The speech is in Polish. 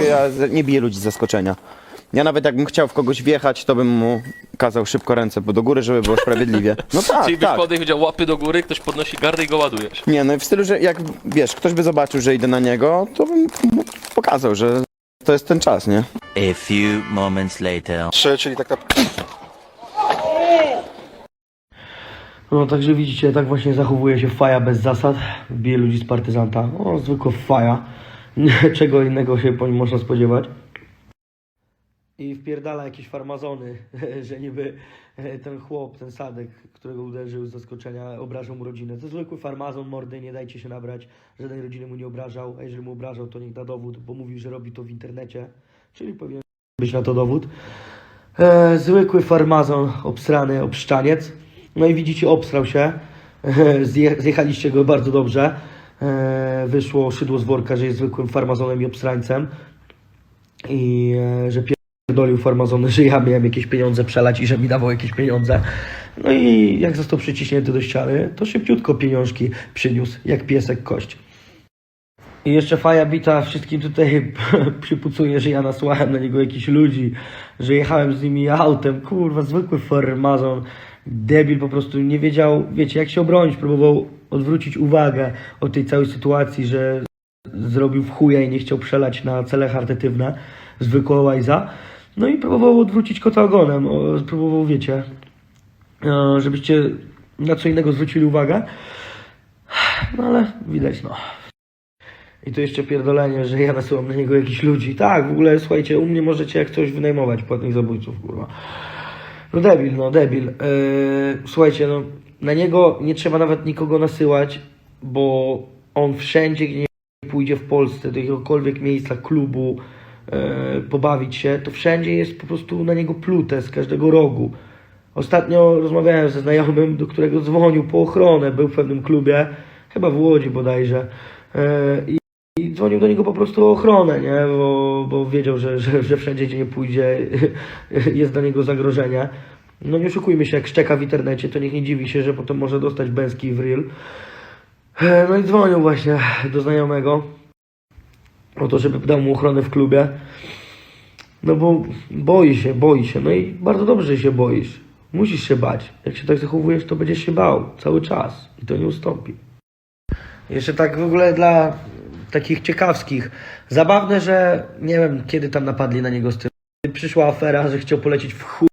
mówię, ja nie biję ludzi z zaskoczenia. Ja nawet jakbym chciał w kogoś wjechać, to bym mu kazał szybko ręce do góry, żeby było sprawiedliwie. No tak, Czyli byś tak. podejść, powiedział łapy do góry, ktoś podnosi gardę i go ładujesz. Nie, no w stylu, że jak wiesz, ktoś by zobaczył, że idę na niego, to bym mu pokazał, że to jest ten czas, nie? A few moments later. Trzy, czyli tak naprawdę... No także widzicie, tak właśnie zachowuje się faja bez zasad. Bije ludzi z partyzanta. O, zwykła faja. Czego innego się po nim można spodziewać. I wpierdala jakieś farmazony, że niby e, ten chłop, ten sadek, którego uderzył z zaskoczenia, obrażał mu rodzinę. To zwykły farmazon, mordy, nie dajcie się nabrać. Żaden rodziny mu nie obrażał, a jeżeli mu obrażał, to niech da dowód, bo mówił, że robi to w internecie. Czyli powinien być na to dowód. E, zwykły farmazon, obsrany obszczaniec. No i widzicie, obstrał się. Zje, zjechaliście go bardzo dobrze. E, wyszło szydło z worka, że jest zwykłym farmazonem i obstrańcem. I e, że pierdolił farmazony, że ja miałem jakieś pieniądze przelać i że mi dawał jakieś pieniądze. No i jak został przyciśnięty do ściany, to szybciutko pieniążki przyniósł, jak piesek kość. I jeszcze Faja Bita wszystkim tutaj przypucuje, że ja nasłałem na niego jakichś ludzi, że jechałem z nimi autem. Kurwa, zwykły farmazon. Debil po prostu nie wiedział, wiecie, jak się obronić. Próbował odwrócić uwagę od tej całej sytuacji, że zrobił w chuja i nie chciał przelać na cele charytatywne zwykłego łajza. No i próbował odwrócić kota ogonem. Próbował, wiecie, e, żebyście na co innego zwrócili uwagę. No ale widać, no. I to jeszcze pierdolenie, że ja nasyłam na niego jakichś ludzi. Tak, w ogóle, słuchajcie, u mnie możecie jak coś wynajmować płatnych zabójców, kurwa. No debil, no debil. Yy, słuchajcie, no na niego nie trzeba nawet nikogo nasyłać, bo on wszędzie, gdzie nie pójdzie w Polsce, do jakiegokolwiek miejsca, klubu, yy, pobawić się, to wszędzie jest po prostu na niego plute z każdego rogu. Ostatnio rozmawiałem ze znajomym, do którego dzwonił po ochronę, był w pewnym klubie, chyba w Łodzi bodajże. Yy, dzwonił do niego po prostu o ochronę, nie? Bo, bo wiedział, że, że, że wszędzie, gdzie nie pójdzie, jest dla niego zagrożenie. No nie oszukujmy się, jak szczeka w internecie, to niech nie dziwi się, że potem może dostać bęski w real. E, No i dzwonił właśnie do znajomego o to, żeby dał mu ochronę w klubie. No bo boi się, boi się. No i bardzo dobrze się boisz. Musisz się bać. Jak się tak zachowujesz, to będziesz się bał cały czas i to nie ustąpi. Jeszcze tak w ogóle dla takich ciekawskich. Zabawne, że nie wiem, kiedy tam napadli na niego z tym. Przyszła afera, że chciał polecieć w chuj